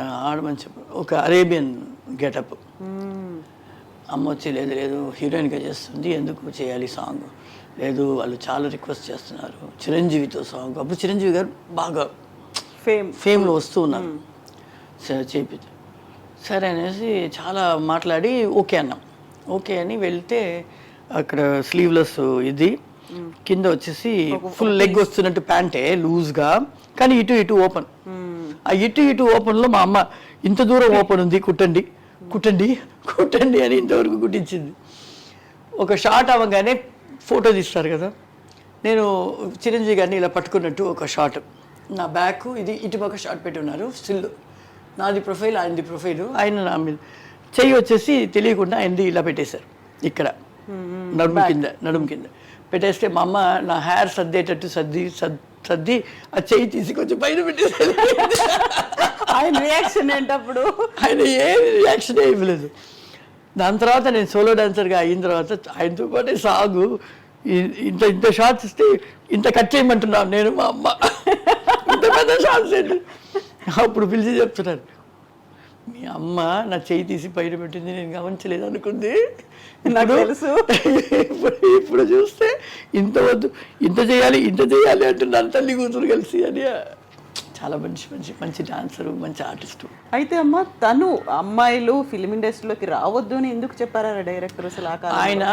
ఆడమని చెప్పు ఒక Arabian getup. అమ్మ వచ్చి లేదు లేదు హీరోయిన్గా చేస్తుంది ఎందుకు చేయాలి సాంగ్? లేదు వాళ్ళు చాలా రిక్వెస్ట్ చేస్తున్నారు చిరంజీవితో సాంగ్. అప్పుడు చిరంజీవి గారు బాగా ఫేమ్. ఫేమ్లో వస్తూ ఉన్నారు. సరే చేపి సరే అనేసి చాలా మాట్లాడి ఓకే అన్నాం. ఓకే అని వెళ్తే అక్కడ స్లీవ్లెస్ ఇది. కింద వచ్చేసి ఫుల్ లెగ్ వస్తున్నట్టు ప్యాంటే లూజ్గా కానీ ఇటు ఇటు ఓపెన్. ఆ ఇటు ఇటు ఓపెన్లో మా అమ్మ ఇంత దూరం ఓపెన్ ఉంది కుట్టండి కుట్టండి కుట్టండి అని ఇంతవరకు కుట్టించింది. ఒక షార్ట్ అవ్వగానే ఫోటో తీస్తారు కదా. నేను చిరంజీవి గారిని ఇలా పట్టుకున్నట్టు ఒక షాట్ నా బ్యాక్ ఇది ఇటుపక్క షాట్ పెట్టి ఉన్నారు స్టిల్ నాది ప్రొఫైల్ ఆయనది ప్రొఫైల్ ఆయన నా మీద. చెయ్యి వచ్చేసి తెలియకుండా ఆయనది ఇలా పెట్టేశారు ఇక్కడ. నడుము కింద నడుము కింద. పెట్టేస్తే మా అమ్మ నా హెయిర్ సర్దేటట్టు సర్ది సద్ సర్ది ఆ చెయ్యి తీసి కొంచెం పైన పెట్టేసారు ఆయన రియాక్షన్ ఏంటప్పుడు? ఆయన ఏ రియాక్షన్ ఇవ్వలేదు దాని తర్వాత నేను సోలో డాన్సర్గా అయిన తర్వాత ఆయనతో పాటే సాగు. ఇంత ఇంత షార్ట్స్ ఇస్తే ఇంత కట్ చేయమంటున్నాను నేను మా అమ్మ. ఇంత పెద్ద షార్ట్స్ ఏంటి? అప్పుడు పిలిచి చెప్తున్నారు. మీ అమ్మ నా చేయి తీసి పైన పెట్టింది నేను గమనించలేదు అనుకుంది. నాకు తెలుసు. ఇప్పుడు చూస్తే ఇంత వద్దు ఇంత చేయాలి ఇంత చేయాలి అంటున్నారు తల్లి కూతురు కలిసి అని. చాలా మంచి మంచి మంచి డాన్సరు మంచి ఆర్టిస్టు అయితే అమ్మ తను అమ్మాయిలు ఫిలిం ఇండస్ట్రీలోకి రావద్దు అని ఎందుకు చెప్పారా డైరెక్టర్ అసలు ఆయన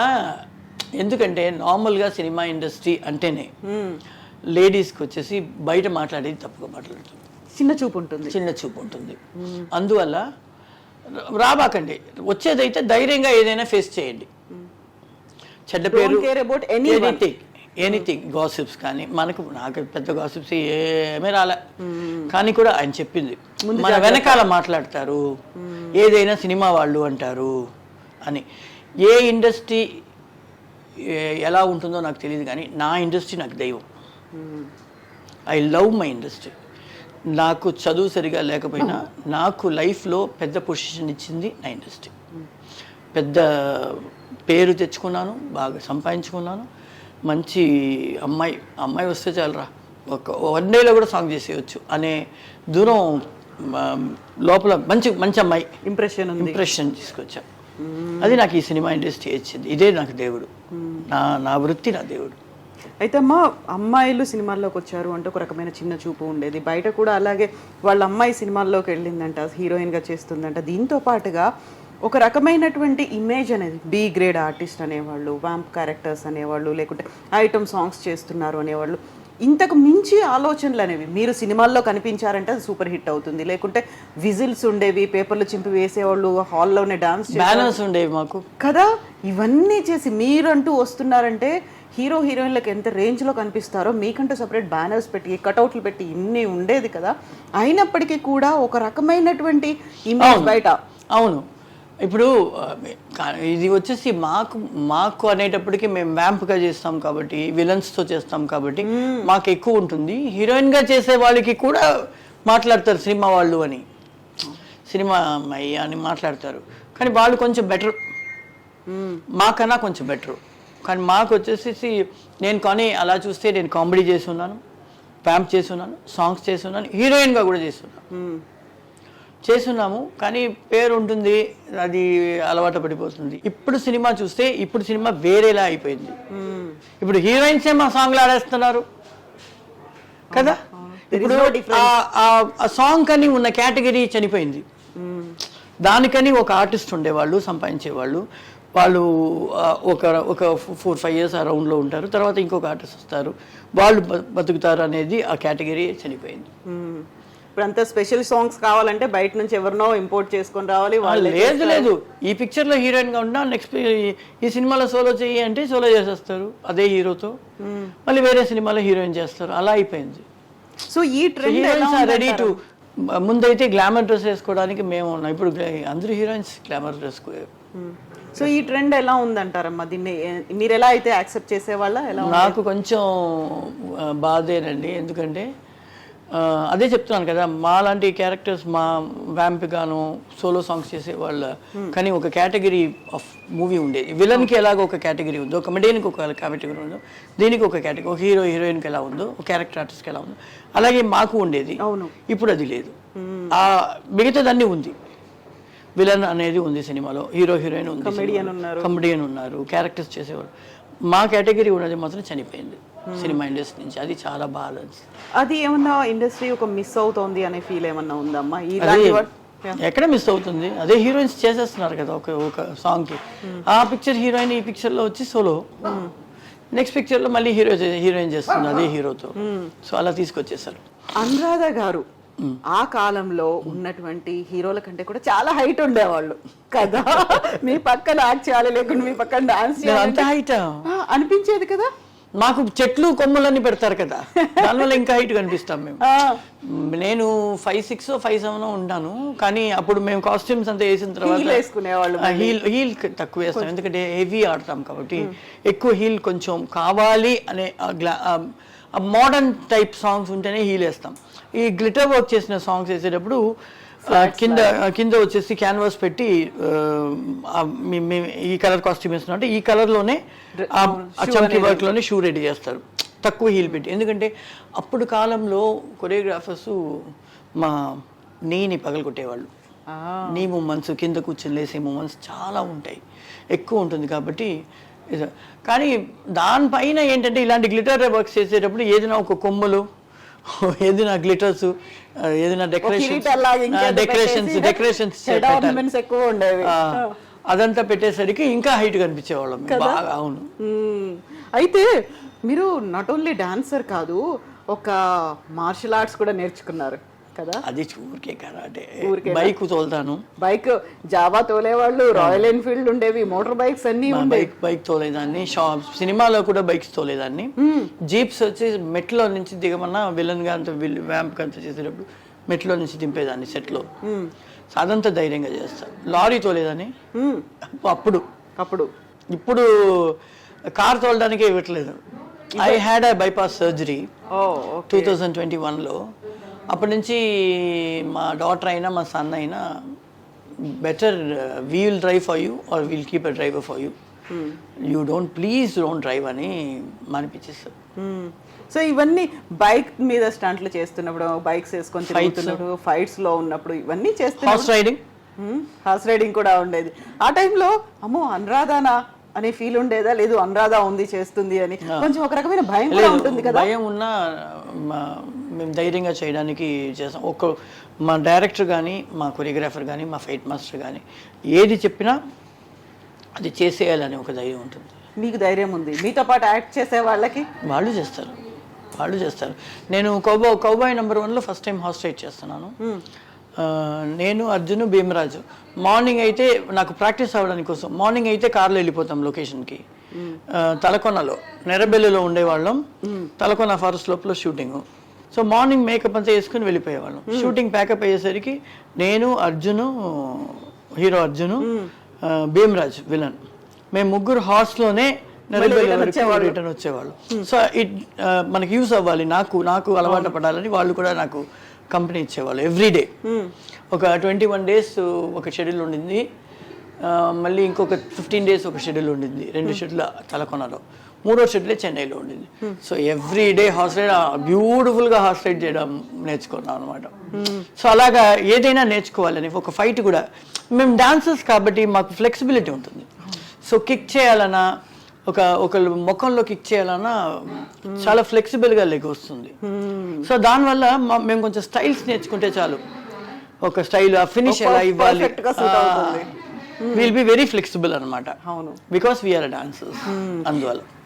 ఎందుకంటే నార్మల్గా సినిమా ఇండస్ట్రీ అంటేనే లేడీస్కి వచ్చేసి బయట మాట్లాడేది తప్పుగా మాట్లాడుతుంది. చిన్న చూపు ఉంటుంది. చిన్న చూపు ఉంటుంది. అందువల్ల రాబాకండి. వచ్చేదైతే ధైర్యంగా ఏదైనా ఫేస్ చేయండి. చెడ్డ పేరు anyone. ఎనీథింగ్ ఎనీథింగ్ గాసిప్స్ కానీ మనకు నాకు పెద్ద గాసిప్స్ ఏమీ రాలే. కానీ కూడా ఆయన చెప్పింది మన వెనకాల మాట్లాడతారు ఏదైనా సినిమా వాళ్ళు అంటారు అని. ఏ ఇండస్ట్రీ ఎలా ఉంటుందో నాకు తెలియదు కానీ నా ఇండస్ట్రీ నాకు దైవం. ఐ లవ్ మై ఇండస్ట్రీ నాకు చదువు సరిగా లేకపోయినా నాకు లైఫ్లో పెద్ద పొజిషన్ ఇచ్చింది నా ఇండస్ట్రీ. పెద్ద పేరు తెచ్చుకున్నాను బాగా సంపాదించుకున్నాను. మంచి అమ్మాయి అమ్మాయి వస్తే చాలరా. ఒక వన్ డేలో కూడా సాంగ్ చేసేయచ్చు అనే దూరం లోపల మంచి మంచి అమ్మాయి ఇంప్రెషన్ ఇంప్రెషన్ తీసుకొచ్చా. అది నాకు ఈ సినిమా ఇండస్ట్రీ ఇచ్చింది. ఇదే నాకు దేవుడు. నా నా వృత్తి నా దేవుడు. అయితే అమ్మ అమ్మాయిలు సినిమాల్లోకి వచ్చారు అంటే ఒక రకమైన చిన్న చూపు ఉండేది. బయట కూడా అలాగే వాళ్ళ అమ్మాయి సినిమాల్లోకి వెళ్ళిందంట హీరోయిన్గా చేస్తుందంట. దీంతో పాటుగా ఒక రకమైనటువంటి ఇమేజ్ అనేది బి గ్రేడ్ ఆర్టిస్ట్ అనేవాళ్ళు వ్యాంప్ క్యారెక్టర్స్ అనేవాళ్ళు లేకుంటే ఐటమ్ సాంగ్స్ చేస్తున్నారు అనేవాళ్ళు ఇంతకు మించి ఆలోచనలు అనేవి. మీరు సినిమాల్లో కనిపించారంటే అది సూపర్ హిట్ అవుతుంది. లేకుంటే విజిల్స్ ఉండేవి పేపర్లు చింపి వేసేవాళ్ళు హాల్లోనే డాన్స్ బ్యానర్స్ ఉండేవి మాకు. కదా ఇవన్నీ చేసి మీరంటూ వస్తున్నారంటే హీరో హీరోయిన్లకు ఎంత రేంజ్లో కనిపిస్తారో మీకంటూ సపరేట్ బ్యానర్స్ పెట్టి కటౌట్లు పెట్టి ఇన్ని ఉండేది కదా. అయినప్పటికీ కూడా ఒక రకమైనటువంటి ఇమేజ్ బయట. అవును. ఇప్పుడు ఇది వచ్చేసి మాకు మాకు అనేటప్పటికి మేము వ్యాంప్గా చేస్తాం కాబట్టి విలన్స్తో చేస్తాం కాబట్టి మాకు ఎక్కువ ఉంటుంది. హీరోయిన్గా చేసే వాళ్ళకి కూడా మాట్లాడతారు సినిమా వాళ్ళు అని. సినిమా అమ్మాయి అని మాట్లాడతారు. కానీ వాళ్ళు కొంచెం బెటర్ మాకన్నా కొంచెం బెటర్ కానీ మాకు వచ్చేసి నేను కానీ అలా చూస్తే నేను కామెడీ చేసి ఉన్నాను ప్యాంప్ చేసి ఉన్నాను సాంగ్స్ చేసి ఉన్నాను హీరోయిన్గా కూడా చేస్తున్నాను. చేస్తున్నాము కానీ పేరు ఉంటుంది అది అలవాటు పడిపోతుంది. ఇప్పుడు సినిమా చూస్తే ఇప్పుడు సినిమా వేరేలా అయిపోయింది. ఇప్పుడు హీరోయిన్సే మా సాంగ్లు ఆడేస్తున్నారు. కదా? ఇప్పుడు ఆ- సాంగ్ కని ఉన్న కేటగిరీ చనిపోయింది. దానికని ఒక ఆర్టిస్ట్ ఉండేవాళ్ళు సంపాదించేవాళ్ళు. వాళ్ళు ఒక ఒక ఫోర్ ఫైవ్ ఇయర్స్ ఆ రౌండ్లో ఉంటారు. తర్వాత ఇంకొక ఆర్టిస్ట్ వస్తారు. వాళ్ళు బతుకుతారు అనేది ఆ కేటగిరీ చనిపోయింది. ఇప్పుడు అంత స్పెషల్ సాంగ్స్ కావాలంటే బయట నుంచి ఎవరినో ఇంపోర్ట్ చేసుకొని రావాలి వాళ్ళే లేదు లేదు. ఈ పిక్చర్లో హీరోయిన్గా ఉన్నా నెక్స్ట్ ఈ సినిమాలో సోలో చెయ్యి అంటే సోలో చేసేస్తారు. అదే హీరోతో. మళ్ళీ వేరే సినిమాలో హీరోయిన్ చేస్తారు. అలా అయిపోయింది. సో ఈ ట్రెండ్ రెడీ టు ముందైతే గ్లామర్ డ్రెస్ వేసుకోవడానికి మేము ఉన్నాం. ఇప్పుడు అందరూ హీరోయిన్స్ గ్లామర్ డ్రెస్ సో ఈ ట్రెండ్ ఎలా ఉందంటారమ్మా? దీన్ని మీరు ఎలా అయితే యాక్సెప్ట్ చేసేవాళ్ళ ఎలా? నాకు కొంచెం బాధేనండి. ఎందుకంటే అదే చెప్తున్నాను కదా మా లాంటి క్యారెక్టర్స్ మా వ్యాంప్ గాను సోలో సాంగ్స్ చేసే వాళ్ళ కానీ ఒక కేటగిరీ ఆఫ్ మూవీ ఉండేది విలన్కి ఎలాగ ఒక కేటగిరీ ఉందో కమెడియన్కి ఒక కేటగిరీ ఉందో దీనికి ఒక కేటగిరీ ఒక హీరో హీరోయిన్కి ఎలా ఉందో ఒక క్యారెక్టర్ ఆర్టిస్ట్కి ఎలా ఉందో అలాగే మాకు ఉండేది. అవును. ఇప్పుడు అది లేదు. ఆ మిగతాదన్నీ ఉంది. విలన్ అనేది ఉంది సినిమాలో. హీరో హీరోయిన్ ఉంది. కమెడియన్ ఉన్నారు. క్యారెక్టర్స్ చేసేవారు. మా కేటగిరీ ఉన్నది మాత్రం చనిపోయింది సినిమా ఇండస్ట్రీ నుంచి. అది చాలా బాగా అది ఏమన్నా ఇండస్ట్రీ ఒక మిస్ అవుతోంది అనే ఫీల్ ఏమన్నా ఉందమ్మా? ఎక్కడ మిస్ అవుతుంది? అదే హీరోయిన్స్ చేసేస్తున్నారు కదా ఒక ఒక సాంగ్కి ఆ పిక్చర్ హీరోయిన్ ఈ పిక్చర్లో వచ్చి సోలో నెక్స్ట్ పిక్చర్లో మళ్ళీ హీరో హీరోయిన్ చేస్తుంది అదే హీరోతో సో అలా తీసుకొచ్చేసారు అనురాధ గారు ఆ కాలంలో ఉన్నటువంటి హీరోల కంటే కూడా చాలా హైట్ ఉండేవాళ్ళు. కదా? మీ పక్కన యాక్ట్ చేయాలి లేకుంటే మీ పక్కన డాన్స్ అంత హైట్ అనిపించేది కదా? మాకు చెట్లు కొమ్మలన్నీ పెడతారు కదా. దానివల్ల ఇంకా హైట్ కనిపిస్తాం మేము. నేను ఫైవ్ సిక్స్ ఫైవ్ సెవెన్ ఉన్నాను కానీ అప్పుడు మేము కాస్ట్యూమ్స్ అంతా వేసిన తర్వాత హీల్ హీల్ తక్కువ వేస్తాం. ఎందుకంటే హెవీ ఆడతాం కాబట్టి ఎక్కువ హీల్ కొంచెం కావాలి అనే మోడర్న్ టైప్ సాంగ్స్ ఉంటేనే హీల్ వేస్తాం ఈ గ్లిటర్ వర్క్ చేసిన సాంగ్స్ వేసేటప్పుడు కింద కింద వచ్చేసి క్యాన్వాస్ పెట్టి ఈ కలర్ కాస్ట్యూమ్ వేస్తున్నాం అంటే ఈ కలర్లోనే ఆ చమ్కి వర్క్లోనే షూ రెడీ చేస్తారు. తక్కువ హీల్ పెట్టి. ఎందుకంటే అప్పుడు కాలంలో కొరియోగ్రాఫర్స్ మా నీని పగలగొట్టేవాళ్ళు నీ మూమెంట్స్ కింద కూర్చొని లేసే మూమెంట్స్ చాలా ఉంటాయి. ఎక్కువ ఉంటుంది కాబట్టి కానీ దానిపైన ఏంటంటే ఇలాంటి గ్లిటర్ వర్క్స్ చేసేటప్పుడు ఏదైనా ఒక కొమ్మలు ఏదైనా గ్లిటర్స్ ఏదైనా డెకరేషన్స్ డెకరేషన్స్ ornaments ఎక్కువ ఉండేవి. అదంతా పెట్టేసరికి ఇంకా హైట్ కనిపించేవాళ్ళం. బాగా అవును. అయితే మీరు నాట్ ఓన్లీ డాన్సర్ కాదు ఒక మార్షల్ ఆర్ట్స్ కూడా నేర్చుకున్నారు. కదా? అది ఊరికే కరాటే ఊరికేనా? బైక్ తోలుతాను. బైక్ జావా తోలేవాళ్ళు రాయల్ ఎన్ఫీల్డ్ ఉండేవి మోటార్ బైక్స్ అన్ని బైక్ బైక్ తోలేదాన్ని షాప్ సినిమాలో కూడా బైక్స్ తోలేదాన్ని. జీప్స్ వచ్చి మెట్లో నుంచి దిగమన్నా విలన్గా అంత వ్యాంప్ అంత చేసేటప్పుడు మెట్లో నుంచి దింపేదాన్ని సెట్లో. అదంతా ధైర్యంగా చేస్తాను లారీ తోలేదాన్ని. మ్మ్. అప్పుడు. అప్పుడు. ఇప్పుడు కార్ తోలడానికే ఇవ్వట్లేదు. I had I bypass surgery two thousand twenty వన్లో అప్పటి నుంచి మా డాటర్ అయినా మా సన్ అయినా better we will drive for you or will keep a driver for you you don't please don't drive అని మనిపించేస్తారు సో ఇవన్నీ బైక్ మీద స్టంట్లు చేస్తున్నప్పుడు బైక్స్ వేసుకొని తిరుగుతున్నప్పుడు ఫైట్స్లో ఉన్నప్పుడు ఇవన్నీ చేస్తున్నప్పుడు హార్స్ రైడింగ్ హార్స్ రైడింగ్ కూడా ఉండేది. ఆ టైంలో అమ్మో అనురాధానా అనే ఫీల్ ఉండేదా? లేదు అనురాధ ఉంది చేస్తుంది అని. కొంచెం ఒక రకమైన భయం కూడా ఉంటుంది కదా. భయం ఉన్నా మేము ధైర్యంగా చేయడానికి చేస్తాం. ఒక్క మా డైరెక్టర్ కానీ మా కొరియోగ్రాఫర్ కానీ మా ఫైట్ మాస్టర్ కానీ ఏది చెప్పినా అది చేసేయాలని ఒక ధైర్యం ఉంటుంది. మీకు ధైర్యం ఉంది. మీతో పాటు యాక్ట్ చేసే వాళ్ళకి? వాళ్ళు చేస్తారు. వాళ్ళు చేస్తారు. నేను కౌబా కౌబాయ్ నెంబర్ వన్లో ఫస్ట్ టైం హాస్ట్ రైడ్ చేస్తున్నాను నేను అర్జున్ భీమరాజు. మార్నింగ్ అయితే నాకు ప్రాక్టీస్ అవ్వడానికి కోసం మార్నింగ్ అయితే కార్లో వెళ్ళిపోతాం లొకేషన్కి. తలకొనలో నెరబెల్లిలో ఉండేవాళ్ళం. తలకొన ఫారెస్ట్ లోపల షూటింగ్. సో మార్నింగ్ మేకప్ అంతా వేసుకుని వెళ్ళిపోయేవాళ్ళం. షూటింగ్ ప్యాకప్ అయ్యేసరికి నేను అర్జును హీరో అర్జును భీమరాజ్ విలన్. మేము ముగ్గురు హార్స్లోనే రిటర్న్ వచ్చేవాళ్ళు. సో ఇట్ మనకి యూస్ అవ్వాలి. నాకు నాకు అలవాటు పడాలని వాళ్ళు కూడా నాకు కంపెనీ ఇచ్చేవాళ్ళు ఎవ్రీ డే. ఒక ట్వంటీ వన్ డేస్ ఒక షెడ్యూల్ ఉండింది. మళ్ళీ ఇంకొక ఫిఫ్టీన్ డేస్ ఒక షెడ్యూల్ ఉండింది. రెండు షెడ్యూల్ తలకొనలో. మూడో షెడ్యూలే చెన్నైలో ఉండింది. So every day horse ride బ్యూటిఫుల్గా హార్స్ రైడ్ చేయడం నేర్చుకున్నాం అనమాట సో అలాగా ఏదైనా నేర్చుకోవాలని ఒక ఫైట్ కూడా. మేము డాన్సర్స్ కాబట్టి మాకు ఫ్లెక్సిబిలిటీ ఉంటుంది. సో కిక్ చేయాలన్నా ఒక ఒకళ్ళు ముఖంలో కిక్ చేయాలన్నా చాలా ఫ్లెక్సిబుల్గా లెగ్ వస్తుంది. సో దానివల్ల మేము కొంచెం స్టైల్స్ నేర్చుకుంటే చాలు. ఒక స్టైల్ ఆ ఫినిష్ ఎలా ఇవ్వాలి? విల్ బి వెరీ ఫ్లెక్సిబుల్ అనమాట అవును. బికాస్ వీఆర్ డాన్సర్స్ అందువల్ల.